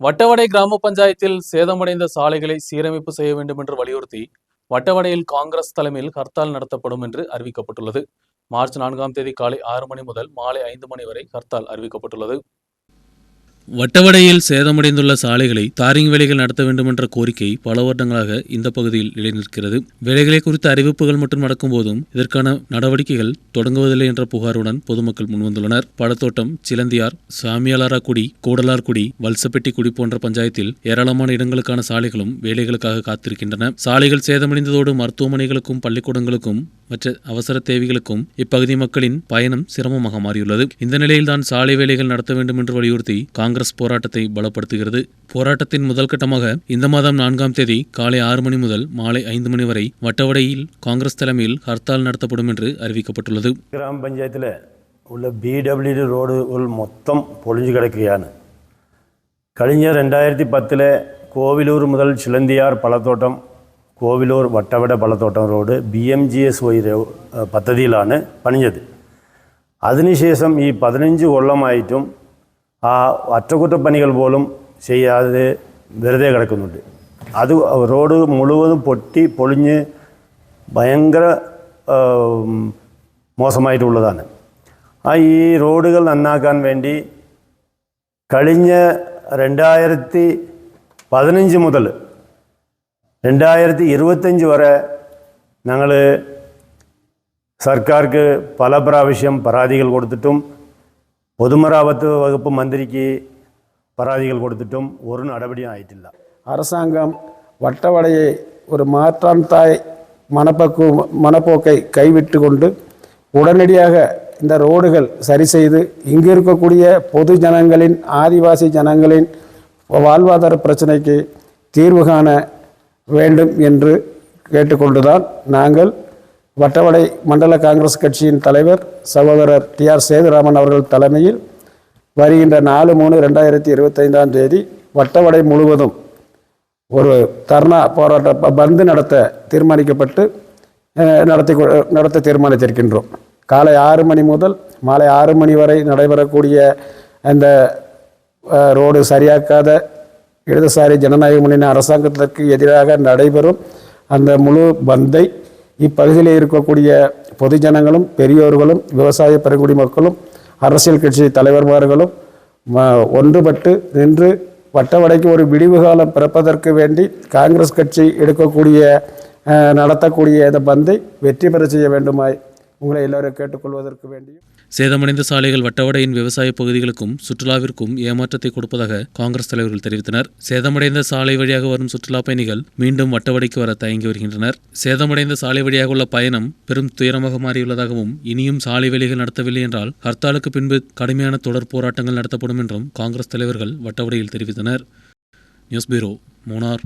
வட்டவடை கிராம பஞ்சாயத்தில் சேதமடைந்த சாலைகளை சீரமைப்பு செய்ய வேண்டும் என்று வலியுறுத்தி வட்டவடையில் காங்கிரஸ் தலைமையில் ஹர்த்தால் நடத்தப்படும் என்று அறிவிக்கப்பட்டுள்ளது. மார்ச் நான்காம் தேதி காலை ஆறு மணி முதல் மாலை ஐந்து மணி வரை ஹர்த்தால் அறிவிக்கப்பட்டுள்ளது. வட்டவடையில் சேதமடைந்துள்ள சாலைகளை தாரிங் வேலைகள் நடத்த வேண்டும் என்ற கோரிக்கை பல வருடங்களாக இந்த பகுதியில் நிலைநிற்கிறது. வேலைகளை குறித்த அறிவிப்புகள் மட்டும் நடக்கும் போதும் இதற்கான நடவடிக்கைகள் தொடங்குவதில்லை என்ற புகாருடன் பொதுமக்கள் முன்வந்துள்ளனர். பழத்தோட்டம் சிலந்தியார் சாமியாலாராக்குடி கூடலார்குடி வல்சப்பெட்டிக்குடி போன்ற பஞ்சாயத்தில் ஏராளமான இடங்களுக்கான சாலைகளும் வேலைகளுக்காக காத்திருக்கின்றன. சாலைகள் சேதமடைந்ததோடு மருத்துவமனைகளுக்கும் பள்ளிக்கூடங்களுக்கும் மற்ற அவசர தேவைகளுக்கும் இப்பகுதி மக்களின் பயணம் சிரமமாக மாறியுள்ளது இந்த நிலையில்தான் சாலை வேலைகள் நடத்த வேண்டும் என்று வலியுறுத்தி காங்கிரஸ் போராட்டத்தை பலப்படுத்துகிறது போராட்டத்தின் முதல் கட்டமாக இந்த மாதம் நான்காம் தேதி காலை ஆறு மணி முதல் மாலை ஐந்து மணி வரை வட்டவடையில் காங்கிரஸ் தலைமையில் ஹர்த்தால் நடத்தப்படும் என்று அறிவிக்கப்பட்டுள்ளது ഗ്രാമ പഞ്ചായത്തിൽ ഉള്ള ബി ഡബ്ല്യു റോഡുകൾ മൊത്തം പൊളിഞ്ഞു കിടക്കുകയാണ് കഴിഞ്ഞ രണ്ടായിരത്തി പത്തിലെ കോവിലൂർ മുതൽ Chilanthiyar പള്ളത്തോട്ടം Kovilur Vattavada Pallathottam road B M G S Y പദ്ധതിയിലാണ് പണിഞ്ഞത്. അതിനുശേഷം ഈ പതിനഞ്ച് കൊല്ലമായിട്ടും ആ അറ്റകുറ്റപ്പണികൾ പോലും ചെയ്യാതെ വെറുതെ കിടക്കുന്നുണ്ട്. അത് റോഡ് മുഴുവതും പൊട്ടി പൊളിഞ്ഞ് ഭയങ്കര മോശമായിട്ടുള്ളതാണ്. ആ ഈ റോഡുകൾ നന്നാക്കാൻ വേണ്ടി കഴിഞ്ഞ രണ്ടായിരത്തി പതിനഞ്ച് മുതൽ രണ്ടായിരത്തി ഇരുപത്തഞ്ച് വരെ ഞങ്ങൾ സർക്കാർക്ക് പല പ്രാവശ്യം പരാതികൾ കൊടുത്തിട്ടും പൊതുമരാമത്ത് വകുപ്പ് മന്ത്രിക്ക് പരാതികൾ കൊടുത്തിട്ടും ഒരു നടപടിയും ആയിട്ടില്ല அரசாங்கம் வட்டவடையை ஒரு மாற்றான் தாய் மனப்பக்கு மனப்போக்கை கைவிட்டு கொண்டு உடனடியாக இந்த ரோடுகள் சரி செய்து இங்கு இருக்கக்கூடிய பொது ஜனங்களின் ஆதிவாசி ஜனங்களின் வாழ்வாதார பிரச்சனைக்கு தீர்வு காண வேண்டும் என்று கேட்டுக்கொண்டுதான் நாங்கள் வட்டவடை மண்டல காங்கிரஸ் கட்சியின் தலைவர் சகோதரர் டி ஆர் சேதுராமன் அவர்கள் தலைமையில் வருகின்ற நாலு மூணு ரெண்டாயிரத்தி இருபத்தைந்தாம் தேதி வட்டவடை முழுவதும் ஒரு தர்ணா போராட்ட பந்து நடத்த தீர்மானிக்கப்பட்டு நடத்தி கொ- நடத்த தீர்மானித்திருக்கின்றோம். காலை ஆறு மணி முதல் மாலை ஆறு மணி வரை நடைபெறக்கூடிய அந்த ரோடு சரியாக்காத இடதுசாரி ஜனநாயக முன்னணி அரசாங்கத்திற்கு எதிராக நடைபெறும் அந்த முழு பந்தை இப்பகுதியில் இருக்கக்கூடிய பொதுஜனங்களும் பெரியோர்களும் விவசாய பெருங்குடி மக்களும் அரசியல் கட்சி தலைவர்மார்களும் ஒன்றுபட்டு நின்று வட்டவடைக்கு ஒரு விடிவு காலம் பிறப்பதற்கு வேண்டி காங்கிரஸ் கட்சி எடுக்கக்கூடிய நடத்தக்கூடிய இந்த பந்தை வெற்றி பெற செய்ய வேண்டுமாய் உங்களை எல்லாரும் கேட்டுக்கொள்வதற்கு வேண்டியும். சேதமடைந்த சாலைகள் வட்டவடையின் விவசாய பகுதிகளுக்கும் சுற்றுலாவிற்கும் ஏமாற்றத்தை கொடுப்பதாக காங்கிரஸ் தலைவர்கள் தெரிவித்தனர். சேதமடைந்த சாலை வழியாக வரும் சுற்றுலா பயணிகள் மீண்டும் வட்டவடைக்கு வர தயங்கி வருகின்றனர். சேதமடைந்த சாலை வழியாக உள்ள பயணம் பெரும் துயரமாக மாறியுள்ளதாகவும் இனியும் சாலை வேலைகள் நடத்தவில்லை என்றால் ஹர்த்தாலுக்கு பின்பு கடுமையான தொடர் போராட்டங்கள் நடத்தப்படும் என்றும் காங்கிரஸ் தலைவர்கள் வட்டவடையில் தெரிவித்தனர். News bureau Munnar